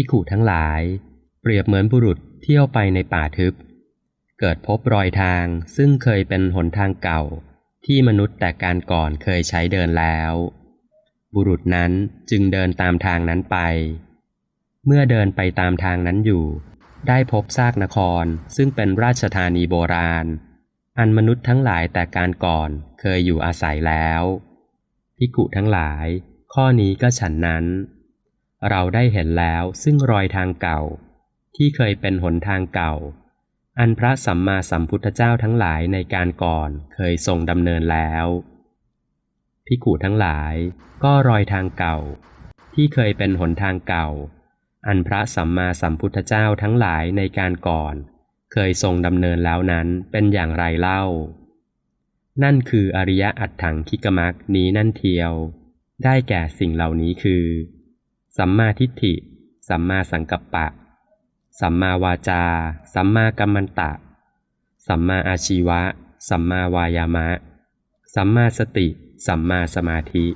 พิขุทั้งหลาย เปรียบเหมือนบุรุษเที่ยวไปในป่าทึบ เกิดพบรอยทางซึ่งเคยเป็นหนทางเก่า ที่มนุษย์แต่การก่อนเคยใช้เดินแล้ว บุรุษนั้นจึงเดินตามทางนั้นไป เมื่อเดินไปตามทางนั้นอยู่ ได้พบซากนครซึ่งเป็นราชธานีโบราณ อันมนุษย์ทั้งหลายแต่การก่อนเคยอยู่อาศัยแล้วพิกุทั้งหลาย ข้อนี้ก็ฉันนั้น เราได้เห็นแล้วซึ่งรอยทางเก่า ที่เคยเป็นหนทางเก่า อันพระสัมมาสัมพุทธเจ้าทั้งหลายในการก่อนเคยทรงดำเนินแล้วพิกุทั้งหลายก็รอยทางเก่า ที่เคยเป็นหนทางเก่า อันพระสัมมาสัมพุทธเจ้าทั้งหลายในการก่อน เคยทรงดำเนินแล้วนั้นเป็นอย่างไรเล่า นั่นคืออริยอัตถังคิกมักนี้นั่นเทียว ได้แก่สิ่งเหล่านี้คือ สัมมาทิฏฐิ สัมมาสังกัปปะ สัมมาวาจา สัมมากัมมันตะ สัมมาอาชีวะ สัมมาวายามะ สัมมาสติ สัมมาสมาธิ